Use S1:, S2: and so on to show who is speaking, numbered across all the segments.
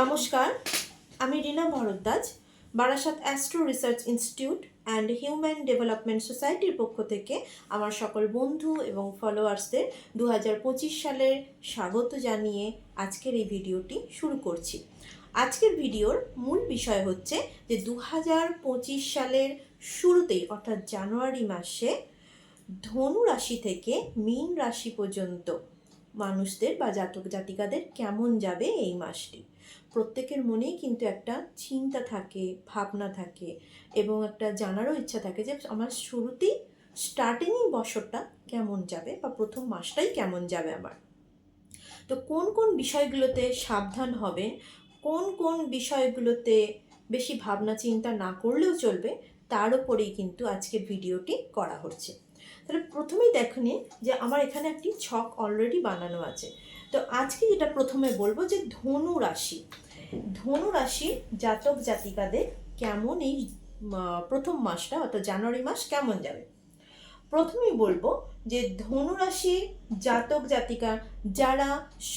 S1: নমস্কার, আমি Rina Bhardwaj Barasat astro research institute and human development সোসাইটির পক্ষ থেকে আমার সকল বন্ধু এবং ফলোয়ার্সদের দু হাজার পঁচিশ সালের স্বাগত জানিয়ে আজকের এই ভিডিওটি শুরু করছি। আজকের ভিডিওর মূল বিষয় হচ্ছে যে দু হাজার পঁচিশ সালের শুরুতেই, অর্থাৎ জানুয়ারি মাসে, ধনু রাশি থেকে মীন রাশি পর্যন্ত মানুষদের বা জাতক জাতিকাদের কেমন যাবে এই মাসটি? প্রত্যেকের মনেই কিন্তু একটা চিন্তা থাকে, ভাবনা থাকে এবং একটা জানারও ইচ্ছা থাকে যে আমার শুরুতেই স্টার্টিংই বছরটা কেমন যাবে বা প্রথম মাসটাই কেমন যাবে আমার। তো কোন কোন বিষয়গুলোতে সাবধান হবেন, কোন কোন বিষয়গুলোতে বেশি ভাবনা চিন্তা না করলেও চলবে, তার উপরেই কিন্তু আজকের ভিডিওটি করা হচ্ছে। তাহলে প্রথমেই দেখে নিন যে আমার এখানে একটি ছক অলরেডি বানানো আছে। তো আজকে যেটা প্রথমে বলব যে ধনু রাশি। ধনু রাশি জাতক জাতিকাদের কেমন এই প্রথম মাসটা অর্থাৎ জানুয়ারি মাস কেমন যাবে? প্রথমেই বলব যে ধনু রাশি জাতক জাতিকা যারা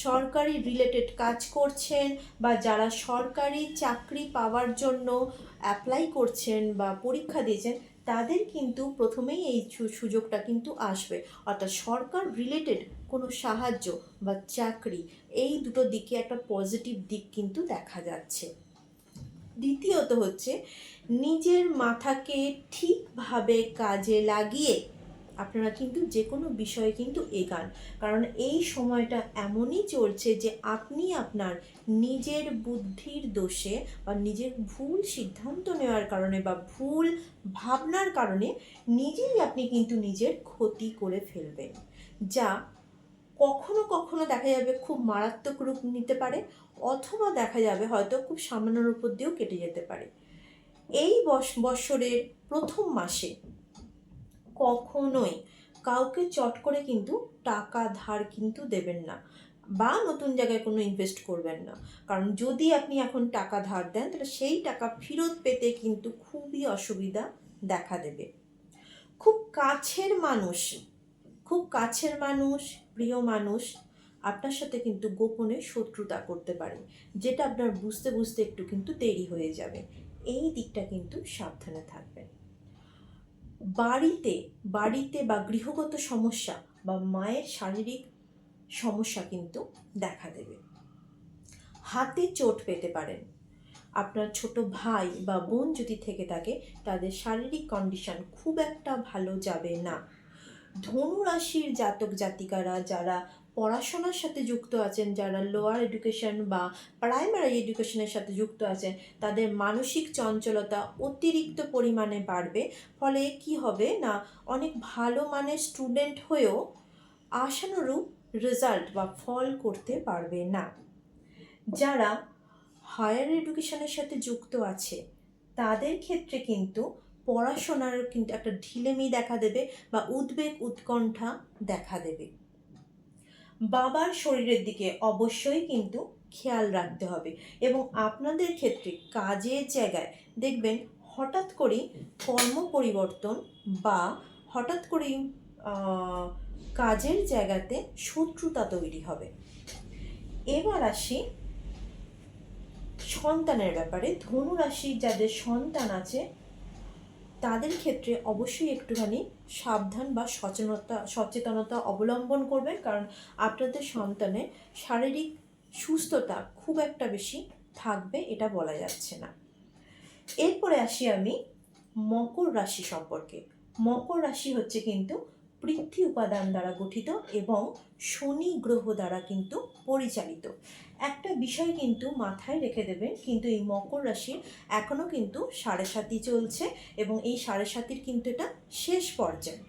S1: সরকারি রিলেটেড কাজ করছেন বা যারা সরকারি চাকরি পাওয়ার জন্য অ্যাপ্লাই করছেন বা পরীক্ষা দিয়েছেন, তাদের কিন্তু প্রথমেই এই সুযোগটা কিন্তু আসবে। অর্থাৎ সরকার রিলেটেড কোনো সাহায্য বা চাকরি, এই দুটো দিকে একটা পজিটিভ দিক কিন্তু দেখা যাচ্ছে। দ্বিতীয়ত হচ্ছে, নিজের মাথাকে ঠিকভাবে কাজে লাগিয়ে আপনারা কিন্তু যে কোনো বিষয়ে কিন্তু এগান। কারণ এই সময়টা এমনই চলছে যে আপনি আপনার নিজের বুদ্ধির দোষে বা নিজের ভুল সিদ্ধান্ত নেওয়ার কারণে বা ভুল ভাবনার কারণে নিজেই আপনি কিন্তু নিজের ক্ষতি করে ফেলবেন। যা কখনো কখনো দেখা যাবে খুব মারাত্মক রূপ নিতে পারে, অথবা দেখা যাবে হয়তো খুব সামান্য উপর দিয়েও কেটে যেতে পারে। এই বৎসরের প্রথম মাসে কখনোই কাউকে চট করে কিন্তু টাকা ধার কিন্তু দেবেন না, বা নতুন জায়গায় কোনো ইনভেস্ট করবেন না। কারণ যদি আপনি এখন টাকা ধার দেন, তাহলে সেই টাকা ফেরত পেতে কিন্তু খুবই অসুবিধা দেখা দেবে। খুব কাছের মানুষ খুব কাছের মানুষ, প্রিয় মানুষ, আপনার সাথে কিন্তু গোপনে শত্রুতা করতে পারে, যেটা আপনার বুঝতে বুঝতে একটু কিন্তু দেরি হয়ে যাবে। এই দিকটা কিন্তু সাবধানে থাকবেন। বাড়িতে বাড়িতে বা গৃহগত সমস্যা বা মায়ের শারীরিক সমস্যা কিন্তু দেখা দেবে। হাতে চোট পেতে পারেন। আপনার ছোট ভাই বা বোন যদি থেকে থাকে, তাদের শারীরিক কন্ডিশন খুব একটা ভালো যাবে না। ধনু রাশির জাতক জাতিকারা যারা পড়াশোনার সাথে যুক্ত আছেন, যারা লোয়ার এডুকেশন বা প্রাইমারি এডুকেশনের সাথে যুক্ত আছেন, তাদের মানসিক চঞ্চলতা অতিরিক্ত পরিমাণে বাড়বে। ফলে কি হবে না, অনেক ভালো মানের স্টুডেন্ট হয়েও আশানুরূপ রেজাল্ট বা ফল করতে পারবে না। যারা হায়ার এডুকেশনের সাথে যুক্ত আছে, তাদের ক্ষেত্রে কিন্তু পড়াশোনার কিন্তু একটা ঢিলেমি দেখা দেবে বা উদ্বেগ, উৎকণ্ঠা দেখা দেবে। বাবার শরীরের দিকে অবশ্যই কিন্তু খেয়াল রাখতে হবে এবং আপনাদের ক্ষেত্রে কাজের জায়গায় দেখবেন হঠাৎ করেই কর্ম পরিবর্তন বা হঠাৎ করেই কাজের জায়গাতে শত্রুতা তৈরি হবে। এবার আসি সন্তানের ব্যাপারে। ধনু রাশির যাদের সন্তান আছে তাদের ক্ষেত্রে অবশ্যই একটুখানি সাবধান বা সচেতনতা সচেতনতা অবলম্বন করবেন। কারণ আপনাদের সন্তানের শারীরিক সুস্থতা খুব একটা বেশি থাকবে এটা বলা যাচ্ছে না। এরপরে আসি আমি মকর রাশি সম্পর্কে। মকর রাশি হচ্ছে কিন্তু পৃথ্বী উপাদান দ্বারা গঠিত এবং শনি গ্রহ দ্বারা কিন্তু পরিচালিত। একটা বিষয় কিন্তু মাথায় রেখে দেবেন, কিন্তু এই মকর রাশির এখনও কিন্তু সাড়ে সাতই চলছে এবং এই সাড়ে সাতির কিন্তু এটা শেষ পর্যায়ে।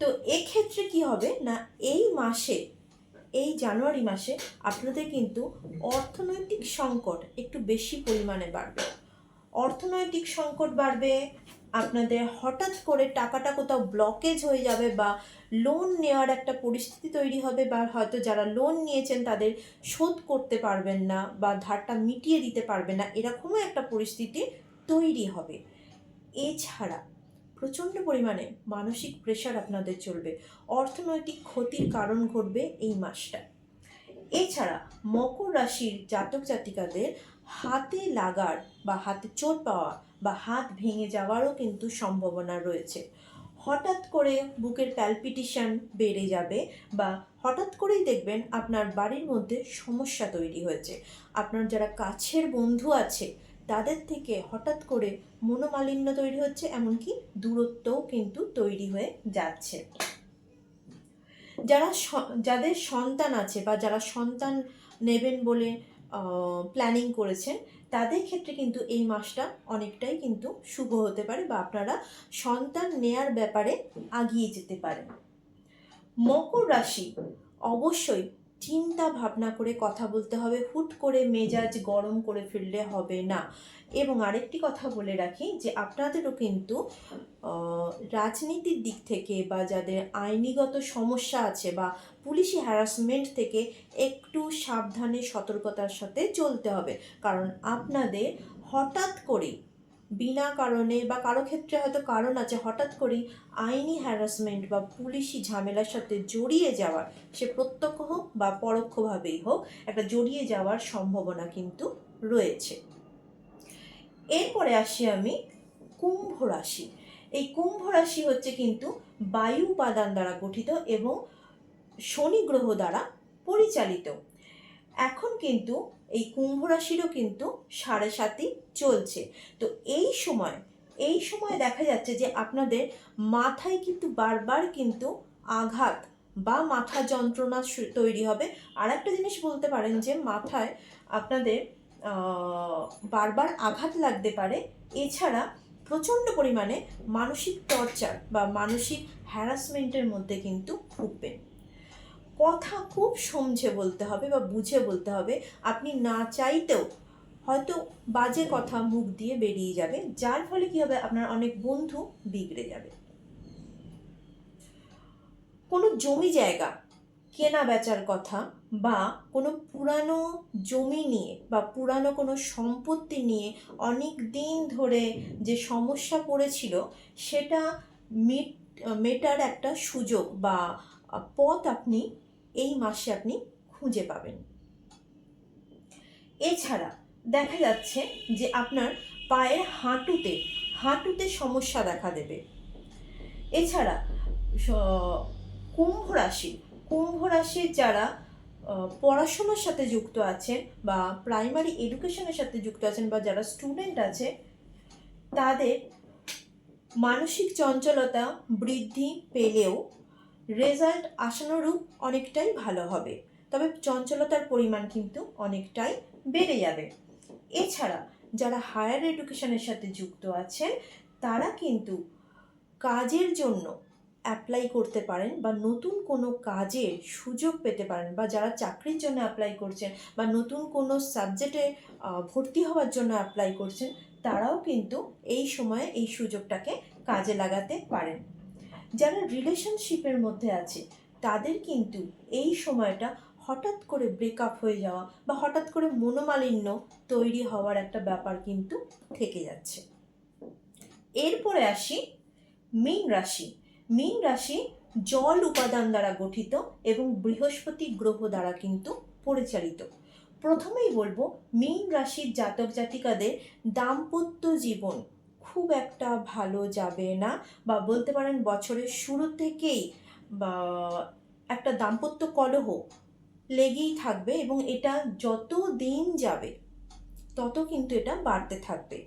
S1: তো এক্ষেত্রে কি হবে না, এই মাসে, এই জানুয়ারি মাসে আপনাদের কিন্তু অর্থনৈতিক সংকট একটু বেশি পরিমাণে বাড়বে। অর্থনৈতিক সংকট বাড়বে আপনাদের হঠাৎ করে টাকাটা কোথাও ব্লকেজ হয়ে যাবে বা লোন নেওয়ার একটা পরিস্থিতি তৈরি হবে বা হয়তো যারা লোন নিয়েছেন তাদের শোধ করতে পারবেন না বা ধারটা মিটিয়ে দিতে পারবেন না, এরকমও একটা পরিস্থিতি তৈরি হবে। এছাড়া প্রচণ্ড পরিমাণে মানসিক প্রেশার আপনাদের চলবে। অর্থনৈতিক ক্ষতির কারণ ঘটবে এই মাসটা। এছাড়া মকর রাশির জাতক জাতিকাদের হাতে লাগার বা হাতে চোট পাওয়া বা হাত ভেঙে যাওয়ারও কিন্তু সম্ভাবনা রয়েছে। হঠাৎ করে বুকের প্যালপিটিশন বেড়ে যাবে বা হঠাৎ করেই দেখবেন আপনার বাড়ির মধ্যে সমস্যা তৈরি হয়েছে। আপনার যারা কাছের বন্ধু আছে, তাদের থেকে হঠাৎ করে মনোমালিন্য তৈরি হচ্ছে, এমনকি দূরত্বও কিন্তু তৈরি হয়ে যাচ্ছে। যারা যাদের সন্তান আছে বা যারা সন্তান নেবেন বলে প্ল্যানিং করেছেন, তাদের ক্ষেত্রে কিন্তু এই মাসটা অনেকটাই কিন্তু শুভ হতে পারে বা আপনারা সন্তান নেয়ার ব্যাপারে আগিয়ে যেতে পারেন। মকর রাশি অবশ্যই চিন্তা ভাবনা করে কথা বলতে হবে, হুট করে মেজাজ গরম করে ফেললে হবে না। এবং আরেকটি কথা বলে রাখি যে, আপনাদেরও কিন্তু রাজনীতির দিক থেকে বা যাদের আইনিগত সমস্যা আছে বা পুলিশি হ্যারাসমেন্ট থেকে একটু সাবধানে সতর্কতার সাথে চলতে হবে। কারণ আপনাদের হঠাৎ করে বিনা কারণে বা কারও ক্ষেত্রে হয়তো কারণ আছে, হঠাৎ করেই আইনি হ্যারাসমেন্ট বা পুলিশি ঝামেলার সাথে জড়িয়ে যাওয়ার, সে প্রত্যক্ষ হোক বা পরোক্ষভাবেই হোক, একটা জড়িয়ে যাওয়ার সম্ভাবনা কিন্তু রয়েছে। এরপরে আসি আমি কুম্ভ রাশি। এই কুম্ভ রাশি হচ্ছে কিন্তু বায়ু উপাদান দ্বারা গঠিত এবং শনি গ্রহ দ্বারা পরিচালিত। এখন কিন্তু এই কুম্ভ রাশিরও কিন্তু সাড়ে সাতই চলছে। তো এই সময় এই সময় দেখা যাচ্ছে যে আপনাদের মাথায় কিন্তু বারবার কিন্তু আঘাত বা মাথা যন্ত্রণা তৈরি হবে। আর একটা জিনিস বলতে পারেন যে মাথায় আপনাদের বারবার আঘাত লাগতে পারে। এছাড়া প্রচণ্ড পরিমাণে মানসিক টর্চার বা মানসিক হ্যারাসমেন্টের মধ্যে কিন্তু ভুগবেন। কথা খুব সমঝে বলতে হবে বা বুঝে বলতে হবে। আপনি না চাইতেও হয়তো বাজে কথা মুখ দিয়ে বেরিয়ে যাবে, যার ফলে কি হবে? আপনার অনেক বন্ধু বিগড়ে যাবে। কোনো জমি জায়গা, কেনা বেচার কথা বা কোনো পুরানো জমি নিয়ে বা পুরানো কোনো সম্পত্তি নিয়ে অনেক দিন ধরে যে সমস্যা পড়েছিল, সেটা মিট, মেটার একটা সুযোগ বা পথ আপনি এই মাসে আপনি খুঁজে পাবেন। এছাড়া দেখা যাচ্ছে যে আপনার পায়ের হাঁটুতে হাঁটুতে সমস্যা দেখা দেবে। এছাড়া কুম্ভ রাশি, কুম্ভ রাশির যারা পড়াশোনার সাথে যুক্ত আছেন বা প্রাইমারি এডুকেশনের সাথে যুক্ত আছেন বা যারা স্টুডেন্ট আছে, তাদের মানসিক চঞ্চলতা বৃদ্ধি পেলেও রেজাল্ট আশানুরূপ অনেকটাই ভালো হবে, তবে চঞ্চলতার পরিমাণ কিন্তু অনেকটাই বেড়ে যাবে। এছাড়া যারা হায়ার এডুকেশনের সাথে যুক্ত আছেন, তারা কিন্তু কাজের জন্য অ্যাপ্লাই করতে পারেন বা নতুন কোনো কাজের সুযোগ পেতে পারেন বা যারা চাকরির জন্য অ্যাপ্লাই করছেন বা নতুন কোনো সাবজেক্টে ভর্তি হওয়ার জন্য অ্যাপ্লাই করছেন, তারাও কিন্তু এই সময়ে এই সুযোগটাকে কাজে লাগাতে পারেন। যারা রিলেশনশিপের মধ্যে আছে, তাদের কিন্তু এই সময়টা হঠাৎ করে ব্রেকআপ হয়ে যাওয়া বা হঠাৎ করে মনোমালিন্য তৈরি হওয়ার একটা ব্যাপার কিন্তু থেকে যাচ্ছে। এরপরে আসি মীন রাশি। মীন রাশি জল উপাদান দ্বারা গঠিত এবং বৃহস্পতি গ্রহ দ্বারা কিন্তু পরিচালিত। প্রথমেই বলব, মীন রাশির জাতক জাতিকাদের দাম্পত্য জীবন খুব একটা ভালো যাবে না বা বলতে পারেন বছরের শুরু থেকেই বা একটা দাম্পত্য কলহ লেগেই থাকবে এবং এটা যত দিন যাবে, তত কিন্তু এটা বাড়তে থাকবে।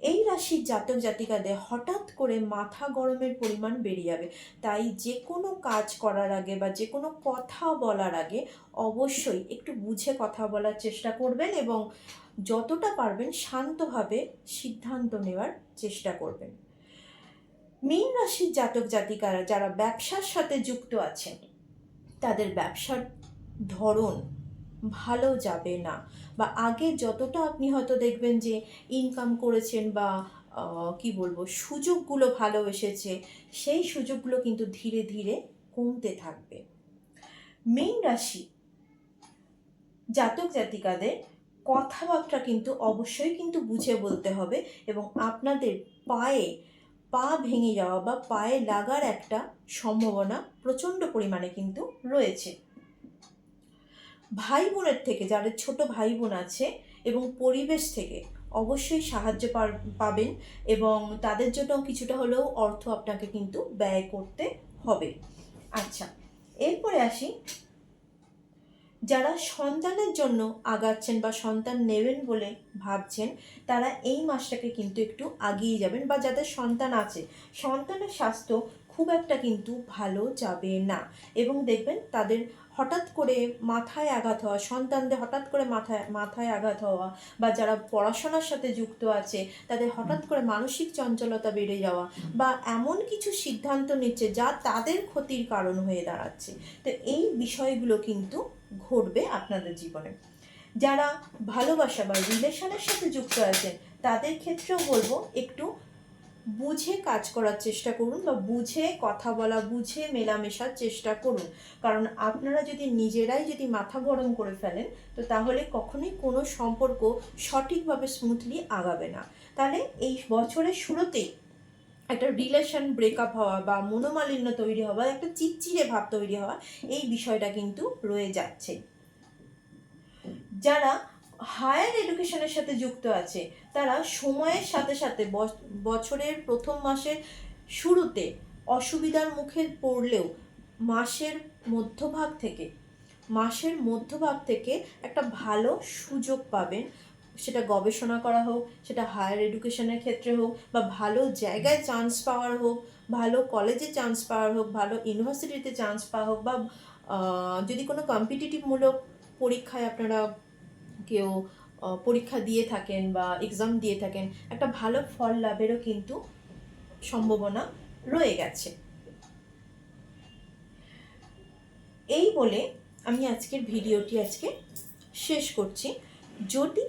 S1: এই রাশির জাতক জাতিকাদের হঠাৎ করে মাথা গরমের পরিমাণ বেড়ে যাবে। তাই যে কোনো কাজ করার আগে বা যে কোনো কথা বলার আগে অবশ্যই একটু বুঝে কথা বলার চেষ্টা করবেন এবং যতটা পারবেন শান্তভাবে সিদ্ধান্ত নেওয়ার চেষ্টা করবেন। মীন রাশির জাতক জাতিকারা যারা ব্যবসার সাথে যুক্ত আছেন, তাদের ব্যবসার ধরন ভালো যাবে না বা আগে যতটা আপনি হয়তো দেখবেন যে ইনকাম করেছেন বা কি বলব, সুযোগগুলো ভালো এসেছে, সেই সুযোগগুলো কিন্তু ধীরে ধীরে কমতে থাকবে। মীন রাশি জাতক জাতিকাদের কথাবার্তা কিন্তু অবশ্যই কিন্তু বুঝে বলতে হবে এবং আপনাদের পায়ে পা ভেঙে যাওয়া বা পায়ে লাগার একটা সম্ভাবনা প্রচণ্ড পরিমাণে কিন্তু রয়েছে। ভাই বোনের থেকে, যাদের ছোট ভাই বোন আছে এবং পরিবেশ থেকে অবশ্যই সাহায্য পাবেন এবং তাদের জন্য কিছুটা হলেও অর্থ আপনাকে কিন্তু ব্যয় করতে হবে। আচ্ছা এরপরে আসি যারা সন্তানের জন্য আগাচ্ছেন বা সন্তান নেবেন বলে ভাবছেন, তারা এই মাসটাকে কিন্তু একটু আগিয়ে যাবেন বা যাদের সন্তান আছে, সন্তানের স্বাস্থ্য খুব একটা কিন্তু ভালো যাবে না। এবং দেখবেন তাদের হঠাৎ করে মাথায় আঘাত হওয়া, সন্তানদের হঠাৎ করে মাথায় মাথায় আঘাত হওয়া বা যারা পড়াশোনার সাথে যুক্ত আছে, তাদের হঠাৎ করে মানসিক চঞ্চলতা বেড়ে যাওয়া বা এমন কিছু সিদ্ধান্ত নিচ্ছে যা তাদের ক্ষতির কারণ হয়ে দাঁড়াচ্ছে। তো এই বিষয়গুলো কিন্তু ঘটবে আপনাদের জীবনে। যারা ভালোবাসা বা রিলেশনের সাথে যুক্ত আছেন, তাদের ক্ষেত্রেও বলব একটু বুঝে কাজ করার চেষ্টা করুন বা বুঝে কথা বলা, বুঝে মেলামেশার চেষ্টা করুন। কারণ আপনারা যদি নিজেরাই যদি মাথা গরম করে ফেলেন, তো তাহলে কখনোই কোনো সম্পর্ক সঠিকভাবে স্মুথলি আগাবে না। তাহলে এই বছরের শুরুতেই একটা রিলেশন ব্রেকআপ হওয়া বা মনোমালিন্য তৈরি হওয়া, একটা চিটচিড়ে ভাব তৈরি হওয়া, এই বিষয়টা কিন্তু রয়ে যাচ্ছে। যারা হায়ার এডুকেশনের সাথে যুক্ত আছে। তারা সময়ের সাথে সাথে বছ- বছরের প্রথম মাসের শুরুতে অসুবিধার মুখে পড়লেও মাসের মধ্যভাগ থেকে, মাসের মধ্যভাগ থেকে একটা ভালো সুযোগ পাবেন। সেটা গবেষণা করা হোক, সেটা হায়ার এডুকেশনের ক্ষেত্রে হোক, বা ভালো জায়গায় চান্স পাওয়ার হোক, ভালো কলেজে চান্স পাওয়ার হোক, ভালো ইউনিভার্সিটিতে চান্স পাওয়া হোক, বা যদি কোনো কম্পিটিটিভমূলক পরীক্ষায় আপনারা কেউ পরীক্ষা দিয়ে থাকেন বা এক্সাম দিয়ে থাকেন, একটা ভালো ফল লাভেরও কিন্তু সম্ভাবনা রয়ে গেছে। এই বলে আমি আজকের ভিডিওটি আজকে শেষ করছি। যদি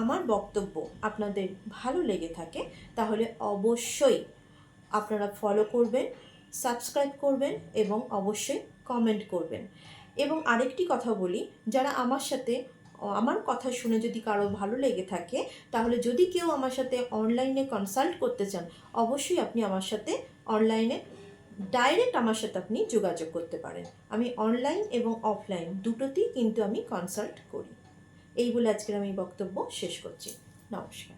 S1: আমার বক্তব্য আপনাদের ভালো লেগে থাকে, তাহলে অবশ্যই আপনারা ফলো করবেন সাবস্ক্রাইব করবেন এবং অবশ্যই কমেন্ট করবেন। এবং আরেকটি কথা বলি, যারা আমার সাথে আমার কথা শুনে যদি কারও ভালো লেগে থাকে, তাহলে যদি কেউ আমার সাথে অনলাইনে কনসাল্ট করতে চান, অবশ্যই আপনি আমার সাথে অনলাইনে ডাইরেক্ট আমার সাথে আপনি যোগাযোগ করতে পারেন। আমি অনলাইন এবং অফলাইন দুটোতেই কিন্তু আমি কনসাল্ট করি। এই বলে আজকের আমি বক্তব্য শেষ করছি। নমস্কার।